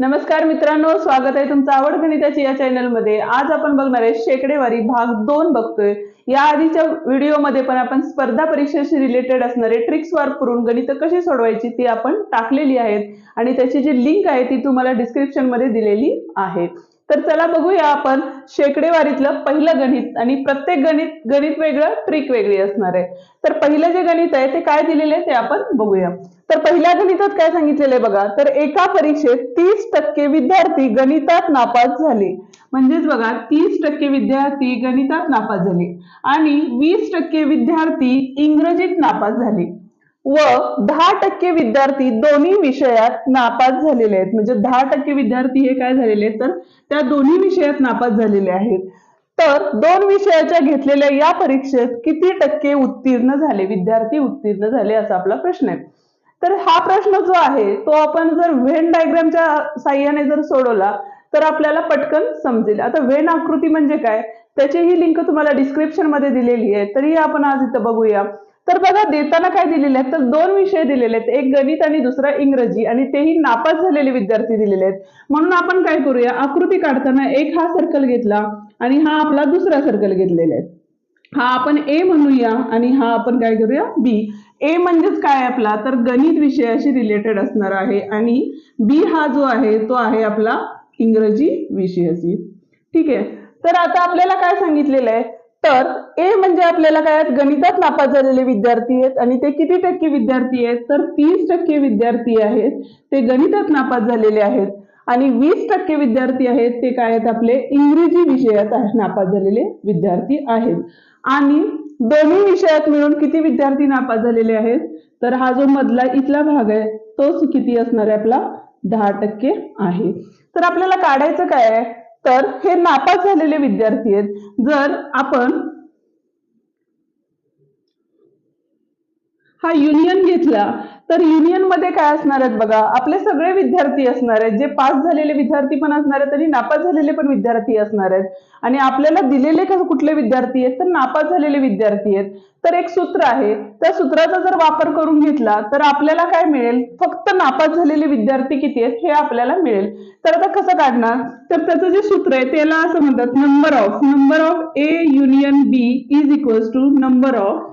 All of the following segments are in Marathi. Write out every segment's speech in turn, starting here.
नमस्कार मित्रांनो स्वागत आहे तुमचं आवड गणिताची या चॅनलमध्ये. आज आपण बघणार आहे शेकडेवारी भाग दोन बघतोय. या आधीच्या व्हिडिओमध्ये पण आपण स्पर्धा परीक्षेशी रिलेटेड असणारे ट्रिक्स वापरून गणित कशी सोडवायची ती आपण टाकलेली आहेत. आणि त्याची जी लिंक आहे ती तुम्हाला डिस्क्रिप्शनमध्ये दिलेली आहे. तर चला बघूया आपण शेकडेवारीतलं पहिलं गणित. आणि प्रत्येक गणित गणित वेगळं ट्रिक वेगळी असणार आहे. तर पहिलं जे गणित आहे ते काय दिलेलं आहे ते आपण बघूया. तर पहिल्या गणितात काय सांगितलेलं आहे बघा तर एका परीक्षेत तीस टक्के विद्यार्थी गणितात नापास झाले. म्हणजेच बघा तीस टक्के विद्यार्थी गणितात नापास झाले. आणि वीस टक्के विद्यार्थी इंग्रजीत नापास झाले. व दहा टक्के विद्यार्थी दोन्ही विषयात नापास झालेले आहेत. म्हणजे दहा टक्के विद्यार्थी हे काय झालेले आहेत? तर त्या दोन्ही विषयात नापास झालेले आहेत. तर दोन विषयाच्या घेतलेल्या या परीक्षेत किती टक्के उत्तीर्ण झाले? विद्यार्थी उत्तीर्ण झाले असा आपला प्रश्न आहे. तर हा प्रश्न जो आहे तो आपण जर व्हेन डायग्रामच्या साह्याने जर सोडवला तर आपल्याला पटकन समजेल. आता व्हेन आकृती म्हणजे काय? त्याची ही लिंक तुम्हाला डिस्क्रिप्शनमध्ये दिलेली आहे. तरी आपण आज इथं बघूया. तर बघा देताना काय दिलेले आहेत? तर दोन विषय दिलेले आहेत. एक गणित आणि दुसरा इंग्रजी. आणि तेही नापास झालेले विद्यार्थी दिलेले आहेत. म्हणून आपण काय करूया? आकृती काढताना एक हा सर्कल घेतला आणि हा आपला दुसरा सर्कल घेतलेला आहे. हा आपण ए म्हणूया आणि हा आपण काय करूया? बी ए म्हणजेच काय आपला? तर गणित विषयाशी रिलेटेड असणार आहे. आणि बी हा जो आहे तो आहे आपला इंग्रजी विषयाशी. ठीक आहे? तर आता आपल्याला काय सांगितलेलं आहे? तर ए म्हणजे आपल्याला काय आहेत? गणितात नापास झालेले विद्यार्थी आहेत आणि ते किती टक्के विद्यार्थी आहेत? तर तीस टक्के विद्यार्थी आहेत. ते गणितात नापास झालेले आहेत. आणि वीस टक्के विद्यार्थी आहेत ते काय आहेत? आपले इंग्रजी विषयात नापास झालेले विद्यार्थी आहेत. आणि दोन्ही विषयात मिळून किती विद्यार्थी नापास झालेले आहेत? तर हा जो मधला इथला भाग आहे तोच किती असणार आहे? आपला दहा टक्के आहे. तर आपल्याला काढायचं काय आहे? तर हे नापास झालेले विद्यार्थी आहेत. जर आपण हा युनियन घेतला तर युनियनमध्ये काय असणार आहेत बघा? आपले सगळे विद्यार्थी असणार आहेत. जे पास झालेले विद्यार्थी पण असणार आहेत आणि नापास झालेले पण विद्यार्थी असणार आहेत. आणि आपल्याला दिलेले कुठले विद्यार्थी आहेत? तर नापास झालेले विद्यार्थी आहेत. तर एक सूत्र आहे. त्या सूत्राचा जर वापर करून घेतला तर आपल्याला काय मिळेल? फक्त नापास झालेले विद्यार्थी किती आहेत? हे आपल्याला मिळेल. तर आता कसं काढणार? तर त्याचं जे सूत्र आहे त्याला असं म्हणतात number of number of A union B is equals to number of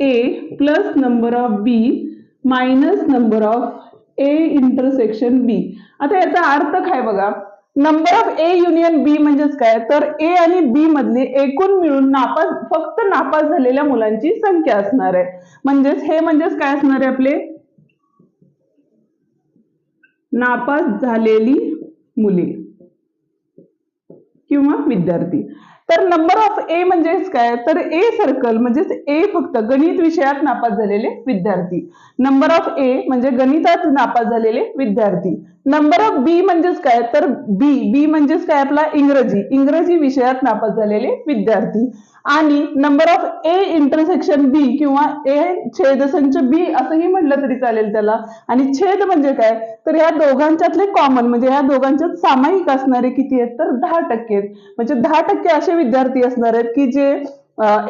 A plus number of B minus number of A intersection B आता याचा अर्थ काय बघा? Number of A union B म्हणजेच काय? तर ए आणि बी मधली एकूण मिळून नापास फक्त नापास झालेल्या मुलांची संख्या असणार आहे. म्हणजेच हे म्हणजेच काय असणार आहे आपले? नापास झालेली मुले किंवा विद्यार्थी. तर नंबर ऑफ ए म्हणजेच काय? तर ए सर्कल म्हणजेच ए फक्त गणित विषयात नापास झालेले विद्यार्थी. नंबर ऑफ ए म्हणजे गणितात नापास झालेले विद्यार्थी. नंबर ऑफ बी म्हणजेच काय? तर बी बी म्हणजेच काय आपला? इंग्रजी. इंग्रजी विषयात नापास झालेले विद्यार्थी. आणि number of A intersection B किंवा ए छेदसंच बी असंही म्हटलं तरी चालेल त्याला. आणि छेद म्हणजे काय? तर या दोघांच्यातले कॉमन म्हणजे या दोघांच्यात सामायिक असणारे किती आहेत? तर दहा टक्के आहेत. म्हणजे दहा टक्के असे विद्यार्थी असणार आहेत की जे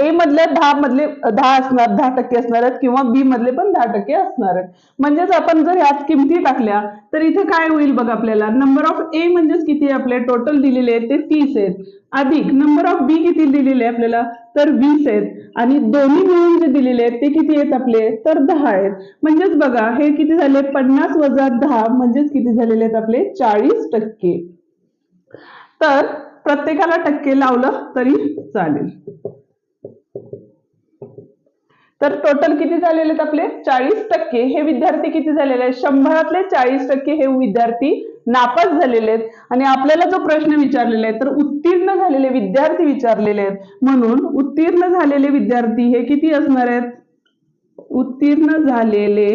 ए मधले दहा मधले दहा असणार दहा टक्के असणार आहेत किंवा बी मधले पण दहा टक्के असणार आहेत. म्हणजेच आपण जर यात किमती टाकल्या तर इथे काय होईल बघ आपल्याला? नंबर ऑफ ए म्हणजेच किती आपले? टोटल दिलेले आहेत ते तीस आहेत. अधिक नंबर ऑफ बी किती दिलेले आहे आपल्याला? तर वीस आहेत. आणि दोन्ही मिळून जे दिलेले आहेत ते किती आहेत आपले? तर दहा आहेत. म्हणजेच बघा हे किती झाले? पन्नास वजा दहा म्हणजेच किती झालेले आहेत आपले? चाळीस टक्के. तर प्रत्येकाला टक्के लावलं तरी चालेल. तर टोटल किती झालेले आहेत आपले? चाळीस टक्के. हे विद्यार्थी किती झालेले आहेत? शंभरातले चाळीस टक्के हे विद्यार्थी नापास झालेले आहेत. आणि आपल्याला जो प्रश्न विचारलेला आहे तर उत्तीर्ण झालेले विद्यार्थी विचारलेले आहेत. म्हणून उत्तीर्ण झालेले विद्यार्थी हे किती असणार आहेत? उत्तीर्ण झालेले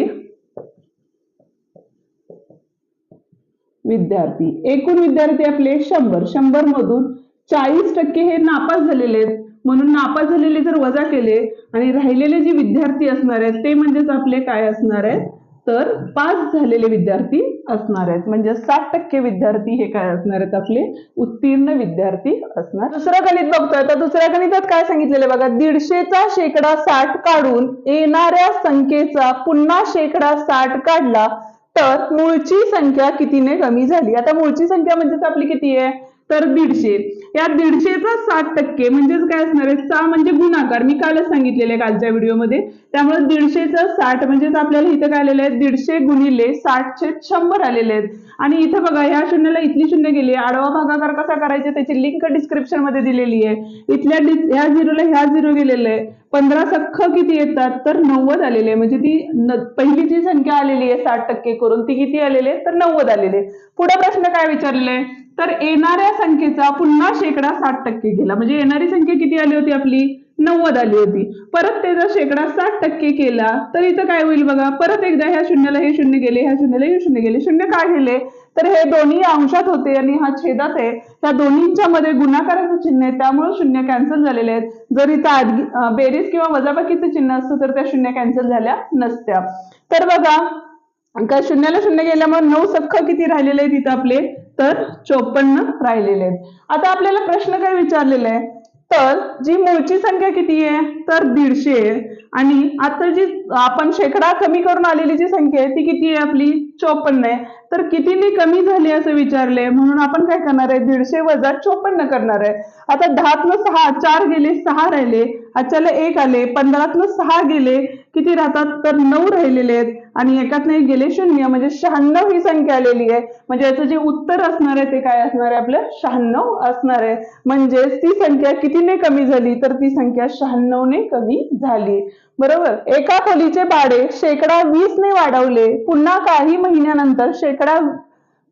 विद्यार्थी. एकूण विद्यार्थी आपले शंभर. शंभर मधून चाळीस टक्के हे नापास झालेले आहेत. म्हणून नापास झालेले जर वजा केले आणि राहिलेले जे विद्यार्थी असणार आहेत ते म्हणजेच आपले काय असणार आहेत? तर पास झालेले विद्यार्थी असणार आहेत. म्हणजे साठ टक्के विद्यार्थी हे काय असणार आहेत? आपले उत्तीर्ण विद्यार्थी असणार. दुसरं गणित बघतोय. तर दुसऱ्या गणितात काय सांगितलेलं आहे बघा? दीडशेचा शेकडा साठ काढून येणाऱ्या संख्येचा पुन्हा शेकडा साठ काढला तर मूळची संख्या कितीने कमी झाली? आता मूळची संख्या म्हणजेच आपली किती आहे? तर दीडशे. या दीडशेचा सात टक्के म्हणजेच काय असणार आहे? सहा म्हणजे गुणाकार. मी कालच सांगितलेले कालच्या व्हिडिओमध्ये. त्यामुळे दीडशेचा साठ म्हणजेच आपल्याला इथं काय आलेलं आहे? दीडशे गुणिले साठशे शंभर आलेले आहेत. आणि इथं बघा ह्या शून्याला इथली शून्य गेली आडवा भागाकार कसा करायचा त्याची लिंक डिस्क्रिप्शनमध्ये दिलेली आहे. इथल्या ह्या झिरोला ह्या झिरो गेलेलं आहे. पंधरा सख्ख किती येतात? तर नव्वद आलेले आहे. म्हणजे ती पहिली जी संख्या आलेली आहे साठ टक्के करून ती किती आलेली आहे? तर नव्वद आलेली आहे. पुढे प्रश्न काय विचारलेला आहे? तर येणाऱ्या संख्येचा पुन्हा शेकडा साठ टक्के केला. म्हणजे येणारी संख्या किती आली होती आपली? नव्वद आली होती. परत त्याचा शेकडा साठ टक्के केला तर इथं काय होईल बघा? परत एकदा ह्या शून्याला हे शून्य गेले ह्या शून्याला हे शून्य गेले. शून्य काय गेले? तर हे दोन्ही अंशात होते आणि हा छेदात आहे. त्या दोन्हींच्या मध्ये गुणाकाराचं चिन्ह आहे. त्यामुळे शून्य कॅन्सल झालेले आहेत. जर इथं आधी बेरीज किंवा वजाबाकीचं चिन्ह असतं तर त्या शून्य कॅन्सल झाल्या नसत्या. तर बघा का शून्याला शून्य गेल्यामुळे नऊ सख्ख किती राहिलेले आहेत इथं आपले? तर चोपन्न राहिलेले आहेत. आता आपल्याला प्रश्न काय विचारलेला आहे तर जी मूळची संख्या किती आहे? तर दीडशे आहे. आणि आता जी आपण शेकडा कमी करून आलेली जी संख्या आहे ती किती आहे आपली? चोपन्न आहे. तर कितीने कमी झाली असं विचारले म्हणून आपण काय करणार आहे? दीडशे वजा चोपन्न करणार आहे. आता दहातलं सहा चार गेले सहा राहिले. आजच्याला एक आले पंधरातलं सहा गेले किती राहतात? तर नऊ राहिलेले आहेत. आणि एकातनं एक गेले शून्य म्हणजे शहाण्णव ही संख्या आलेली आहे. म्हणजे याचं जे उत्तर असणार आहे ते काय असणार आहे आपलं? शहाण्णव असणार आहे. म्हणजे ती संख्या कितीने कमी झाली? तर ती संख्या शहाण्णवने कमी झाली. बरोबर? एका खोलीचे भाडे शेकडा वीस ने वाढवले. पुन्हा काही महिन्यानंतर शेकडा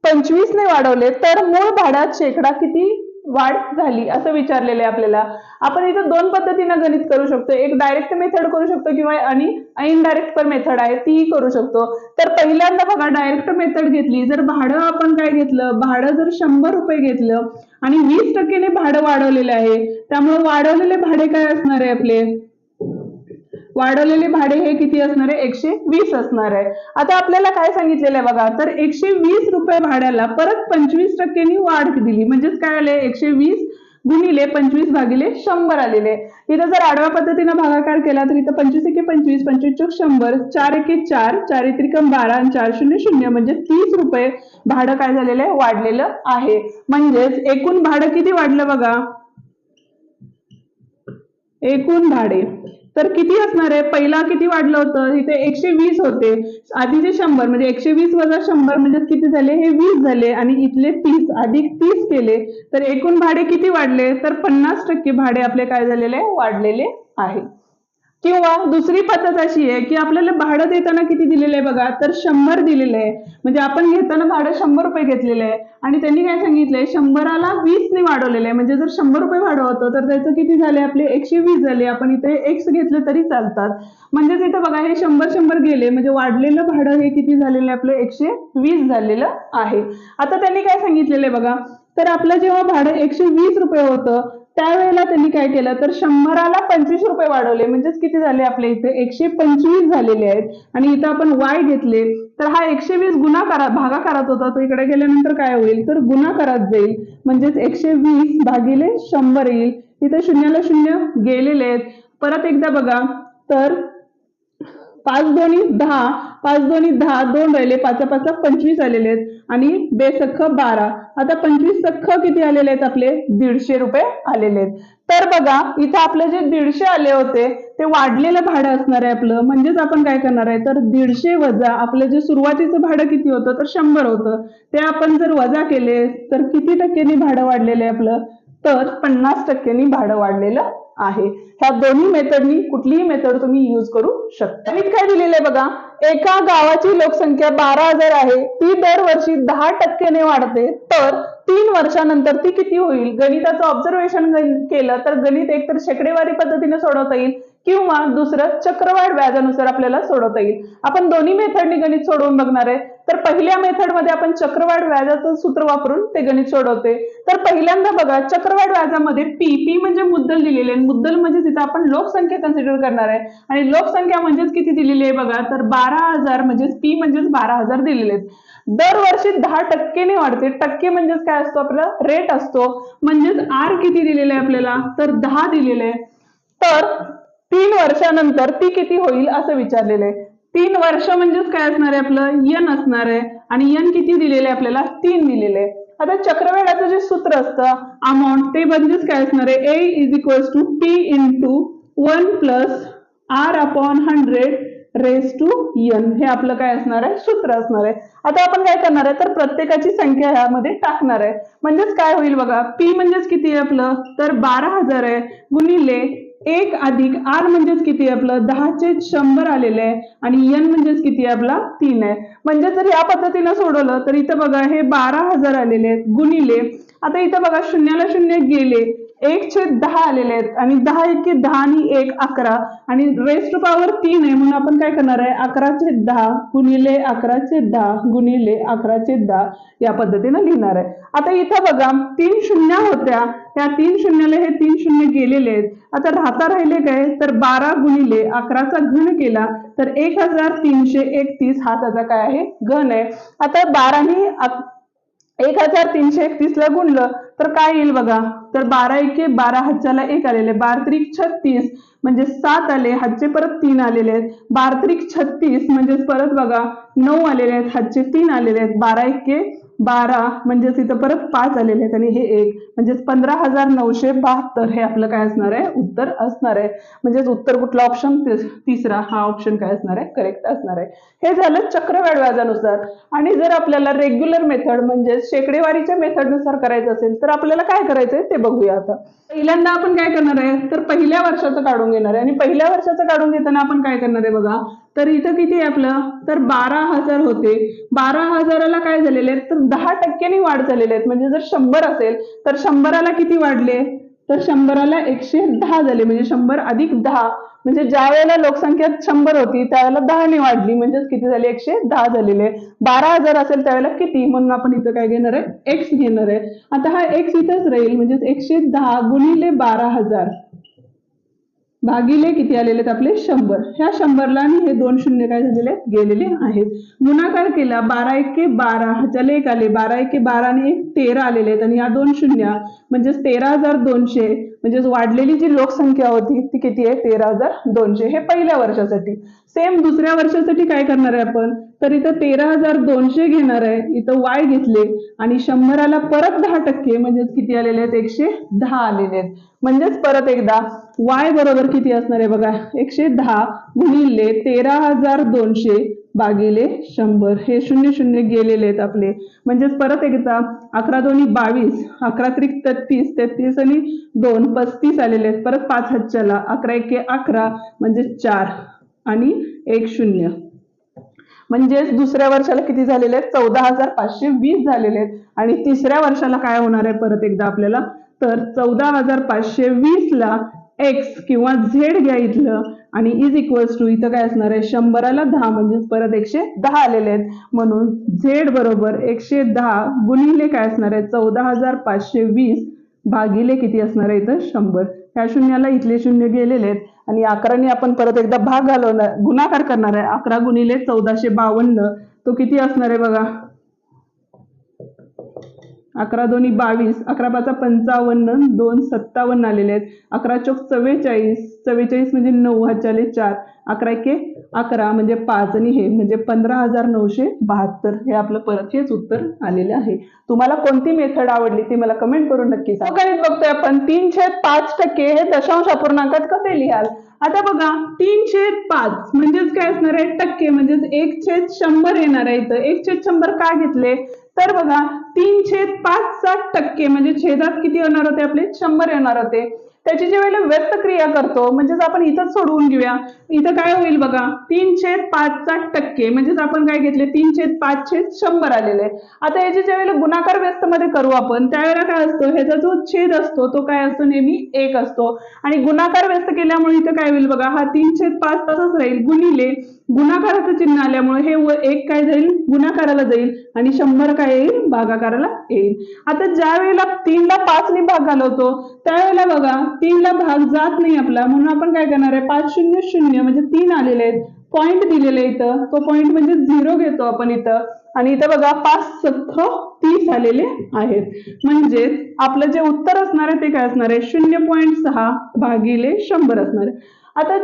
पंचवीस ने वाढवले. तर मूळ भाड्यात शेकडा किती वाढ झाली? असं विचारलेलं आहे आपल्याला. आपण इथं दोन पद्धतीनं गणित करू शकतो. एक डायरेक्ट मेथड करू शकतो किंवा आणि इनडायरेक्ट पण मेथड आहे. तीही करू शकतो. तर पहिल्यांदा बघा डायरेक्ट मेथड घेतली. जर भाडं आपण काय घेतलं? भाडं जर शंभर रुपये घेतलं आणि वीस टक्केने भाडं वाढवलेलं आहे. त्यामुळे वाढवलेले भाडे काय असणार आहे आपले? वाढवलेले भाडे हे किती असणार? आहे एकशे वीस असणार. आहे आता आपल्याला काय सांगितलेलं आहे बघा तर एकशे वीस रुपये भाड्याला परत पंचवीस टक्क्यांनी वाढ दिली. म्हणजेच काय आले एकशे वीस गुणिले पंचवीस भागिले शंभर आलेले. इथं जर आडव्या पद्धतीनं भागाकार केला तर इथं पंचवीस एके पंचवीस पंचवीस चौक शंभर चार एके चार चार त्रिकम बारा आणि चार शून्य शून्य. म्हणजे तीस रुपये भाडं काय झालेलं आहे? वाढलेलं आहे. म्हणजेच एकूण भाडं किती वाढलं बघा? एकूण भाडे. तर किती असणार आहे? पहिला किती वाढलं होतं? इथे एकशे वीस होते. आधीचे शंभर म्हणजे एकशे वीस वजा शंभर म्हणजे किती झाले? हे वीस झाले आणि इथले तीस अधिक तीस केले. तर एकूण भाडे किती वाढले? तर पन्नास टक्के भाडे आपले काय झालेले? वाढलेले आहे. किंवा दुसरी पद्धत अशी आहे की आपल्याला भाडं देताना किती दिलेलं आहे बघा? तर शंभर दिलेलं आहे. म्हणजे आपण घेताना भाडं शंभर रुपये घेतलेलं आहे. आणि त्यांनी काय सांगितलंय? शंभराला वीसने वाढवलेलं आहे. म्हणजे जर शंभर रुपये भाडं होतं तर त्याचं किती झाले? आपले एकशे वीस झाले. आपण इथे एक्स घेतले तरी चालतात. म्हणजेच इथं बघा हे शंभर शंभर गेले. म्हणजे वाढलेलं भाडं हे किती झालेलं आहे? आपलं एकशे वीस झालेलं आहे. आता त्यांनी काय सांगितलेलं आहे बघा? तर आपलं जेव्हा भाडं एकशे वीस रुपये होतं त्यावेळेला त्यांनी काय केलं? तर शंभराला पंचवीस रुपये वाढवले. म्हणजेच किती झाले आपल्या इथे? एकशे पंचवीस झालेले आहेत. आणि इथं आपण वाय घेतले. तर हा एकशे वीस गुणाकारात भागाकारात होता. तो इकडे गेल्यानंतर काय होईल? तर गुणाकारात जाईल. म्हणजेच एकशे वीस भागिले शंभर येईल. इथे शून्याला शून्य गेलेले आहेत. परत एकदा बघा. तर पाच दोन्ही दहा पाच दोन्ही दहा दोन राहिले पाच पाच पंचवीस आलेले आहेत. आणि बेसख्ख बारा. आता पंचवीस सख्ख किती आलेले आहेत आपले? दीडशे रुपये आलेले आहेत. तर बघा इथं आपलं जे दीडशे आले होते ते वाढलेलं भाडं असणार आहे आपलं. म्हणजेच आपण काय करणार आहे? तर दीडशे वजा आपलं जे सुरुवातीचं भाडं किती होतं तर शंभर होतं. ते आपण जर वजा केले तर किती टक्क्यांनी भाडं वाढलेलं आहे आपलं? तर पन्नास टक्क्यांनी भाडं वाढलेलं आहे. ह्या दोन्ही मेथडनी कुठलीही मेथड तुम्ही युज करू शकता. मी काय दिलेलं आहे बघा? एका गावाची लोकसंख्या बारा हजार आहे. ती दरवर्षी दहा टक्क्याने वाढते. तर तीन वर्षानंतर ती किती होईल? गणिताचं ऑब्झर्वेशन केलं तर गणित एकतर शेकडेवारी पद्धतीने सोडवता येईल. किंवा दुसरं चक्रवाढ व्याजानुसार आपल्याला सोडवता येईल. आपण दोन्ही मेथडनी गणित सोडवून बघणार आहे. तर पहिल्या मेथडमध्ये आपण चक्रवाढ व्याजाचं सूत्र वापरून ते गणित सोडवते तर पहिल्यांदा बघा चक्रवाढ व्याजामध्ये पी पी म्हणजे मुद्दल दिलेले आहे. मुद्दल म्हणजे तिथं आपण लोकसंख्या कन्सिडर करणार आहे. आणि लोकसंख्या म्हणजेच किती दिलेली आहे बघा तर बारा हजार म्हणजेच पी म्हणजेच बारा हजार दिलेले आहेत. दरवर्षी दहा टक्केने वाढते. टक्के म्हणजेच काय असतो आपला? रेट असतो. म्हणजेच आर किती दिलेला आहे आपल्याला? तर दहा दिलेले आहे. तर तीन वर्षानंतर ती किती होईल असं विचारलेलं आहे. तीन वर्ष म्हणजेच काय असणार आहे आपलं? यन असणार आहे. आणि यन किती दिलेले आपल्याला? तीन दिलेले आहे. आता चक्रवेळाचं जे सूत्र असतं अमाऊंट ते म्हणजेच काय असणार आहे? A is equals to P into one plus R upon hundred raise to n हे आपलं काय असणार आहे? सूत्र असणार आहे. आता आपण काय करणार आहे? तर प्रत्येकाची संख्या ह्यामध्ये टाकणार आहे. म्हणजेच काय होईल बघा? पी म्हणजेच किती आहे आपलं? तर बारा हजार आहे. गुणिले एक अधिक आर म्हणजेच किती? आहे आपलं दहाचे शंभर आलेले आहे. आणि एन म्हणजेच किती? आहे आपला तीन आहे. म्हणजे जर या पद्धतीनं सोडवलं तर इथं बघा हे बारा हजार आलेले आहेत गुणिले. आता इथं बघा शून्याला शून्य गेले. एक छेद दहा आलेले आहेत. आणि दहा इतके दहा आणि एक अकरा. आणि रेस्ट पॉवर तीन आहे. म्हणून आपण काय करणार आहे? अकरा छेद दहा गुणिले अकरा छेद दहा गुणिले अकरा छेद दहा या पद्धतीनं लिहिणार आहे. आता इथं बघा तीन शून्य होत्या. त्या तीन शून्याला हे तीन शून्य गेलेले आहेत. आता राहता राहिले काय? तर बारा गुणिले अकराचा घन केला तर एक हजार तीनशे एकतीस हा त्याचा काय आहे? घन आहे. आता बाराने एक हजार तीनशे एकतीस ला गुणलं तर काय येईल बघा? तर बारा एके बारा हातच्याला एक आलेले. बारा त्रिक छत्तीस म्हणजे सात आले हातचे परत तीन आलेले आहेत. बारा त्रिक छत्तीस म्हणजे परत बघा नऊ आलेले आहेत हातचे तीन आलेले आहेत. बारा एके बारा म्हणजेच इथं परत पाच आलेले आहेत आणि हे एक म्हणजेच पंधरा हजार नऊशे बहात्तर हे आपलं काय असणार आहे? उत्तर असणार आहे. म्हणजेच उत्तर कुठला ऑप्शन तिसरा हा ऑप्शन काय असणार आहे? करेक्ट असणार आहे. हे झालं चक्रवाढ व्याजानुसार आणि जर आपल्याला रेग्युलर मेथड म्हणजे शेकडेवारीच्या मेथडनुसार करायचं असेल तर आपल्याला काय करायचंय ते बघूया आता. पहिल्यांदा आपण काय करणार आहे? तर पहिल्या वर्षाचं काढून घेणार आहे. आणि पहिल्या वर्षाचं काढून घेताना आपण काय करणार आहे बघा? तर इथं किती आहे आपलं? तर बारा हजार होते. बारा हजाराला काय झालेले आहेत? तर दहा टक्क्यांनी वाढ झालेले आहेत. म्हणजे जर शंभर असेल तर शंभराला किती वाढले? तर शंभराला एकशे दहा झाले. म्हणजे शंभर अधिक दहा. म्हणजे ज्या वेळेला लोकसंख्या शंभर होती त्यावेळेला दहाने वाढली. म्हणजेच किती झाले? एकशे दहा झालेले बारा हजार असेल त्यावेळेला किती? म्हणून आपण इथं काय घेणार आहे? एक्स घेणार आहे. आता हा एक्स इथंच राहील. म्हणजेच एकशे दहा गुणिले बारा हजार. भागिले किती आलेले आहेत आपले? शंभर. ह्या शंभरला आणि हे दोन शून्य काय झालेले? आहेत? गेलेले आहेत. गुणाकार केला बारा एके बारा. ह्याच्याला एक आले. बारा एके बारा आणि एक तेरा आलेले आहेत. आणि ह्या दोन शून्य म्हणजेच तेरा हजार दोनशे म्हणजेच वाढलेली जी लोकसंख्या होती ती किती आहे? तेरा हजार दोनशे. हे पहिल्या वर्षासाठी. सेम दुसऱ्या वर्षासाठी काय करणार आहे आपण? तर इथं तेरा हजार दोनशे घेणार आहे. इथं वाय घेतले आणि शंभराला परत दहा टक्के म्हणजेच किती आलेले आहेत? एकशे दहा आलेले आहेत. म्हणजेच परत एकदा वाय बरोबर किती असणार आहे बघा? एकशे दहा गुणिले तेरा हजार दोनशे भागिले शंभर. हे शून्य शून्य गेलेले आहेत आपले. म्हणजेच परत एकदा अकरा दोन्ही बावीस अकरा त्रिक तेहतीस तेहतीस आणि दोन पस्तीस आलेले आहेत. परत पाच हच्च्याला. अकरा एके अकरा म्हणजे चार आणि एक शून्य. म्हणजेच दुसऱ्या वर्षाला किती झालेले आहेत? चौदा हजार पाचशे वीस झालेले आहेत. आणि तिसऱ्या वर्षाला काय होणार आहे परत एकदा आपल्याला? तर चौदा हजार पाचशे वीस ला एक्स किंवा झेड घ्या इथलं. आणि इज इक्वल्स टू इथं काय असणार आहे? शंभराला दहा म्हणजेच परत एकशे दहा आलेले आहेत. म्हणून झेड बरोबर एकशे दहा गुणिले काय असणार आहे? चौदा हजार पाचशे वीस भागिले किती असणार आहे इथं? शंभर. ह्या शून्याला इथले शून्य गेलेले आहेत. आणि अकराने आपण परत एकदा भाग घालवणार गुणाकार करणार आहे. अकरा गुणिले चौदाशे बावन्न तो किती असणार आहे बघा? अकरा दोन्ही बावीस अकरा पाचा पंचावन्न दोन सत्तावन्न आलेले आहेत. अकरा चौक चव्वेचाळीस चव्वेचाळीस म्हणजे नऊ हजारले चार. अकरा एके अकरा म्हणजे पाच आणि हे म्हणजे पंधरा हजार नऊशे बहात्तर. हे आपलं परत हेच उत्तर आलेलं आहे. तुम्हाला कोणती मेथड आवडली ते मला कमेंट करून नक्की सांगा. गणित बघतोय आपण. तीन छेद पाच टक्के हे दशांश अपूर्णांकात कसे लिहाल? आता बघा तीन छेद पाच म्हणजेच काय असणार आहे? टक्के म्हणजेच एक छेद शंभर येणार आहे इथं. एक छेद शंभर का घेतले? तर बघा तीन छेद पाच साठ टक्के म्हणजे छेदात किती येणार होते आपले? शंभर येणार होते. त्याची ज्या वेळेला व्यस्त क्रिया करतो म्हणजेच आपण इथंच सोडवून घेऊया. इथं काय होईल बघा तीन छेद पाच साठ टक्के म्हणजेच आपण काय घेतले? तीन छेद पाच छेद शंभर आलेले आता याची ज्या वेळेला गुणाकार व्यस्त मध्ये करू आपण त्यावेळेला काय असतो? ह्याचा जो छेद असतो तो काय असतो? नेहमी एक असतो. आणि गुणाकार व्यस्त केल्यामुळे इथं काय होईल बघा हा तीन छेद पाच तसंच राहील. गुणिले गुणाकाराचं चिन्ह आल्यामुळे हे एक काय जाईल? गुणाकाराला जाईल. आणि शंभर काय येईल? भागाकाराला येईल. आता ज्या वेळेला तीनला पाचने भाग घालवतो त्यावेळेला बघा तीनला भाग जात नाही आपला. म्हणून आपण काय करणार आहे? पाच शून्य शून्य म्हणजे तीन आलेले आहेत. पॉईंट दिलेले इथं. तो पॉईंट म्हणजे झिरो घेतो आपण इथं. आणि इथं बघा पाच सख्ख तीस आलेले आहेत. म्हणजे आपलं जे उत्तर असणार आहे ते काय असणार आहे? शून्य पॉईंट सहा भागिले शंभर असणार आहे. आता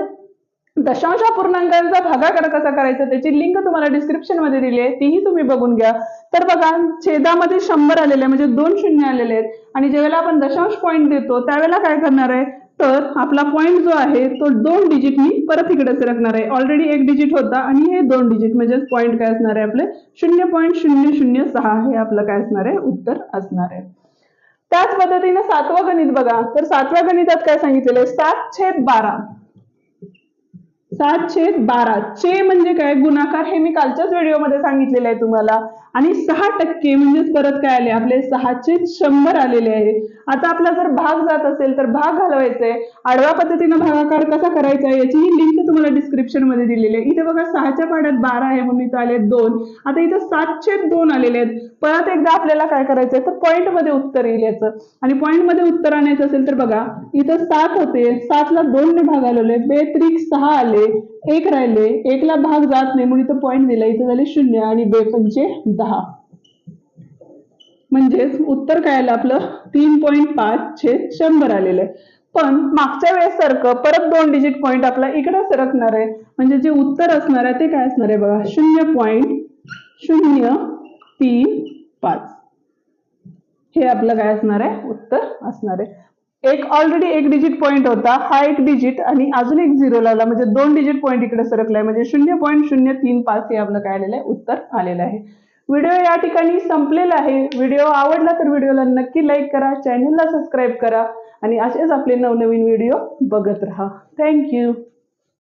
दशांश पूर्णांकांचा भागाकार कसा करायचा त्याची लिंक तुम्हाला डिस्क्रिप्शनमध्ये दिली आहे तीही तुम्ही बघून घ्या. तर बघा छेदामध्ये शंभर आलेले आहे म्हणजे दोन शून्य आलेले आहेत. आणि ज्यावेळेला आपण दशांश पॉईंट देतो त्यावेळेला काय करणार आहे? तर आपला पॉईंट जो आहे तो दोन डिजिटनी परत इकडे सरकणार आहे. ऑलरेडी एक डिजिट होता आणि हे दोन डिजिट म्हणजे पॉईंट काय असणार आहे आपले? शून्य पॉईंट शून्य शून्य सहा हे आपलं काय असणार आहे? उत्तर असणार आहे. त्याच पद्धतीने सातवं गणित बघा. तर सातव्या गणितात काय सांगितलेलं आहे? सात छेद बारा. सात छेद बारा. चे म्हणजे काय? गुणाकार हे मी कालच्याच व्हिडिओमध्ये सांगितलेलं आहे तुम्हाला. आणि सहा टक्के म्हणजेच परत काय आले? आपले सहा छेद शंभर आलेले आहे. आता आपला जर भाग जात असेल तर भाग घालवायचा आहे आडव्या पद्धतीनं भागाकार कसा करायचा आहे? याची लिंक तुम्हाला डिस्क्रिप्शनमध्ये दिलेली आहे. इथे बघा सहाच्या पाड्यात बारा आहे म्हणून इथं आले दोन. आता इथं सात छेद दोन आलेले आहेत. परत एकदा आपल्याला काय करायचंय? तर पॉईंटमध्ये उत्तर येईल याचं. आणि पॉईंटमध्ये उत्तर आणायचं असेल तर बघा इथं सात होते. सातला दोन ने भाग आलेले बेत्रिक सहा आले. एक राहिले एकला भाग जात नाही म्हणून इथं पॉईंट दिला इथं झाले शून्य आणि बेपंचे दहा. म्हणजेच उत्तर काय आलं आपलं? तीन पॉईंट पाच छे शंभर आलेलं आहे. पण मागच्या वेळेस सारखं परत दोन डिजिट पॉईंट आपला इकडे सरकणार आहे. म्हणजे जे उत्तर असणार आहे ते काय असणार आहे बघा? शून्य पॉईंट शून्य तीन पाच. हे आपलं काय असणार आहे? उत्तर असणार आहे. एक ऑलरेडी एक डिजिट पॉईंट होता हा एक डिजिट आणि अजून एक झिरो लावला म्हणजे दोन डिजिट पॉईंट इकडे सरकलाय म्हणजे शून्य पॉईंट शून्य तीन पाच हे आपलं काय आलेलं आहे? उत्तर आलेलं आहे. व्हिडिओ या ठिकाणी संपलेला आहे. व्हिडिओ आवडला तर व्हिडिओला नक्की लाईक करा चॅनलला सबस्क्राईब करा आणि असेच आपले नवनवीन व्हिडिओ बघत राहा. थँक्यू